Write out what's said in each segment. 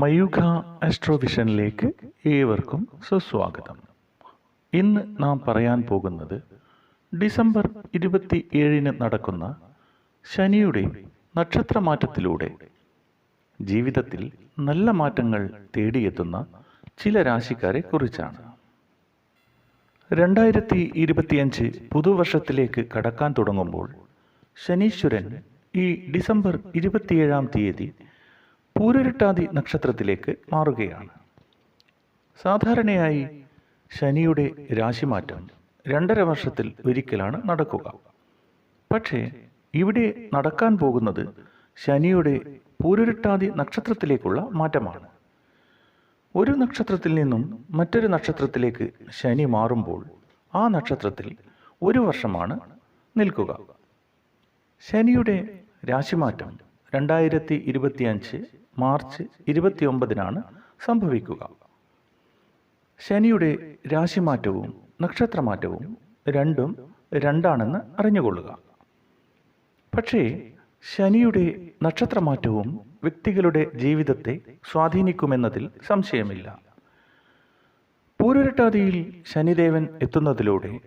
മയൂഖ ആസ്ട്രോവിഷനിലേക്ക് ഏവർക്കും സുസ്വാഗതം. ഇന്ന് നാം പറയാൻ പോകുന്നത് ഡിസംബർ ഇരുപത്തി ഏഴിന് നടക്കുന്ന ശനിയുടെ നക്ഷത്രമാറ്റത്തിലൂടെ. ജീവിതത്തിൽ നല്ല മാറ്റങ്ങൾ തേടിയെത്തുന്ന ചില രാശിക്കാരെ കുറിച്ചാണ്. രണ്ടായിരത്തി ഇരുപത്തിയഞ്ച് പുതുവർഷത്തിലേക്ക് കടക്കാൻ തുടങ്ങുമ്പോൾ ശനീശ്വരൻ ഈ ഡിസംബർ ഇരുപത്തിയേഴാം തീയതി പൂരുരുട്ടാതി നക്ഷത്രത്തിലേക്ക് മാറുകയാണ്. സാധാരണയായി ശനിയുടെ രാശിമാറ്റം രണ്ടര വർഷത്തിൽ ഒരിക്കലാണ് നടക്കുക. പക്ഷേ ഇവിടെ നടക്കാൻ പോകുന്നത് ശനിയുടെ പൂരുരുട്ടാതി നക്ഷത്രത്തിലേക്കുള്ള മാറ്റമാണ്. ഒരു നക്ഷത്രത്തിൽ നിന്നും മറ്റൊരു നക്ഷത്രത്തിലേക്ക് ശനി മാറുമ്പോൾ ആ നക്ഷത്രത്തിൽ ഒരു വർഷമാണ് നിൽക്കുക. ശനിയുടെ രാശിമാറ്റം രണ്ടായിരത്തി ഇരുപത്തിയഞ്ച് മാർച്ച് ഇരുപത്തിയൊമ്പതിനാണ് സംഭവിക്കുക. ശനിയുടെ രാശിമാറ്റവും നക്ഷത്രമാറ്റവും രണ്ടും രണ്ടാണെന്ന് അറിഞ്ഞുകൊള്ളുക. പക്ഷേ ശനിയുടെ നക്ഷത്രമാറ്റവും വ്യക്തികളുടെ ജീവിതത്തെ സ്വാധീനിക്കുമെന്നതിൽ സംശയമില്ല. പൂരരട്ടാതിയിൽ ശനിദേവൻ എത്തുന്നതിലൂടെ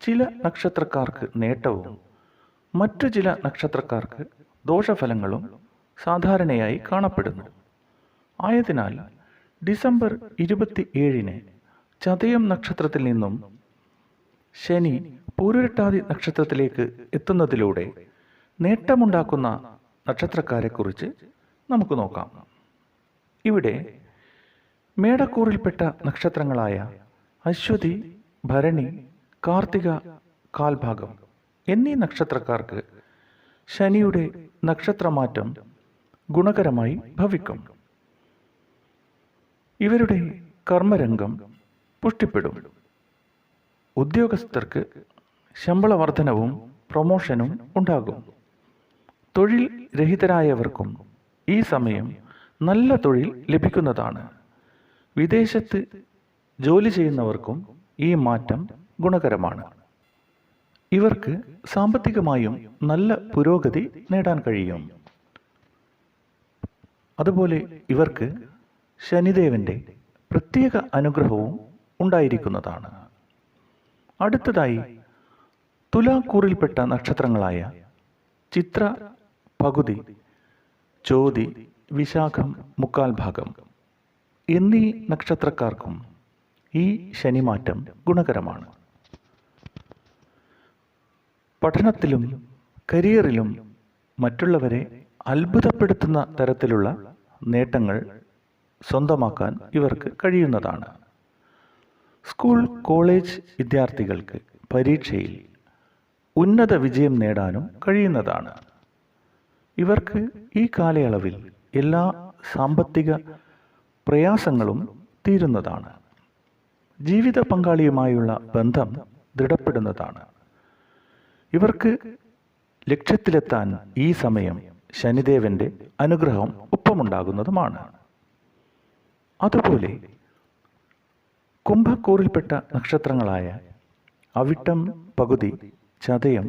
ചില നക്ഷത്രക്കാർക്ക് നേട്ടവും മറ്റു ചില നക്ഷത്രക്കാർക്ക് ദോഷഫലങ്ങളും സാധാരണയായി കാണപ്പെടുന്നു. ആയതിനാൽ ഡിസംബർ ഇരുപത്തി ഏഴിന് ചതയം നക്ഷത്രത്തിൽ നിന്നും ശനി പൂരുരട്ടാതി നക്ഷത്രത്തിലേക്ക് എത്തുന്നതിലൂടെ നേട്ടമുണ്ടാക്കുന്ന നക്ഷത്രക്കാരെക്കുറിച്ച് നമുക്ക് നോക്കാം. ഇവിടെ മേടക്കൂറിൽപ്പെട്ട നക്ഷത്രങ്ങളായ അശ്വതി ഭരണി കാർത്തിക കാൽഭാഗം എന്നീ നക്ഷത്രക്കാർക്ക് ശനിയുടെ നക്ഷത്രമാറ്റം ഗുണകരമായി ഭവിക്കും. ഇവരുടെ കർമ്മരംഗം പുഷ്ടിപ്പെടും. ഉദ്യോഗസ്ഥർക്ക് ശമ്പള വർധനവും പ്രൊമോഷനും ഉണ്ടാകും. തൊഴിൽ രഹിതരായവർക്കും ഈ സമയം നല്ല തൊഴിൽ ലഭിക്കുന്നതാണ്. വിദേശത്ത് ജോലി ചെയ്യുന്നവർക്കും ഈ മാറ്റം ഗുണകരമാണ്. ഇവർക്ക് സാമ്പത്തികമായും നല്ല പുരോഗതി നേടാൻ കഴിയും. അതുപോലെ ഇവർക്ക് ശനിദേവന്റെ പ്രത്യേക അനുഗ്രഹവും ഉണ്ടായിരിക്കുന്നതാണ്. അടുത്തതായി തുലാക്കൂറിൽപ്പെട്ട നക്ഷത്രങ്ങളായ ചിത്ര പകുതി ചോതി വിശാഖം മുക്കാൽ ഭാഗം എന്നീ നക്ഷത്രക്കാർക്കും ഈ ശനിമാറ്റം ഗുണകരമാണ്. പഠനത്തിലും കരിയറിലും മറ്റുള്ളവരെ അത്ഭുതപ്പെടുത്തുന്ന തരത്തിലുള്ള നേട്ടങ്ങൾ സ്വന്തമാക്കാൻ ഇവർക്ക് കഴിയുന്നതാണ്. സ്കൂൾ കോളേജ് വിദ്യാർത്ഥികൾക്ക് പരീക്ഷയിൽ ഉന്നത വിജയം നേടാനും കഴിയുന്നതാണ്. ഇവർക്ക് ഈ കാലയളവിൽ എല്ലാ സാമ്പത്തിക പ്രയാസങ്ങളും തീരുന്നതാണ്. ജീവിത പങ്കാളിയുമായുള്ള ബന്ധം ദൃഢപ്പെടുന്നതാണ്. ഇവർക്ക് ലക്ഷ്യത്തിലെത്താൻ ഈ സമയം ശനിദേവന്റെ അനുഗ്രഹം ഒപ്പമുണ്ടാകുന്നതുമാണ് അതുപോലെ കുംഭക്കൂറിൽപ്പെട്ട നക്ഷത്രങ്ങളായ അവിട്ടം പകുതി ചതയം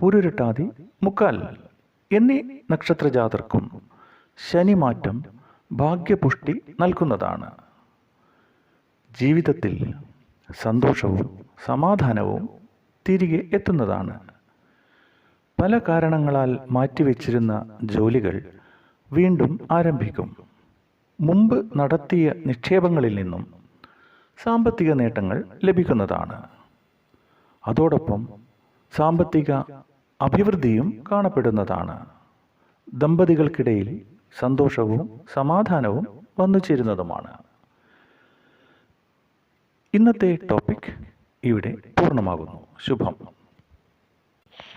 പുരുരട്ടാതി മുക്കാൽ എന്നീ നക്ഷത്രജാതർക്കും ശനിമാറ്റം ഭാഗ്യപുഷ്ടി നൽകുന്നതാണ്. ജീവിതത്തിൽ സന്തോഷവും സമാധാനവും തിരികെ എത്തുന്നതാണ്. പല കാരണങ്ങളാൽ മാറ്റിവെച്ചിരുന്ന ജോലികൾ വീണ്ടും ആരംഭിക്കും. മുമ്പ് നടത്തിയ നിക്ഷേപങ്ങളിൽ നിന്നും സാമ്പത്തിക നേട്ടങ്ങൾ ലഭിക്കുന്നതാണ്. അതോടൊപ്പം സാമ്പത്തിക അഭിവൃദ്ധിയും കാണപ്പെടുന്നതാണ്. ദമ്പതികൾക്കിടയിൽ സന്തോഷവും സമാധാനവും വന്നു ചേരുന്നതുമാണ്. ഇന്നത്തെ ടോപ്പിക് ഇവിടെ പൂർണമാകുന്നു. ശുഭം.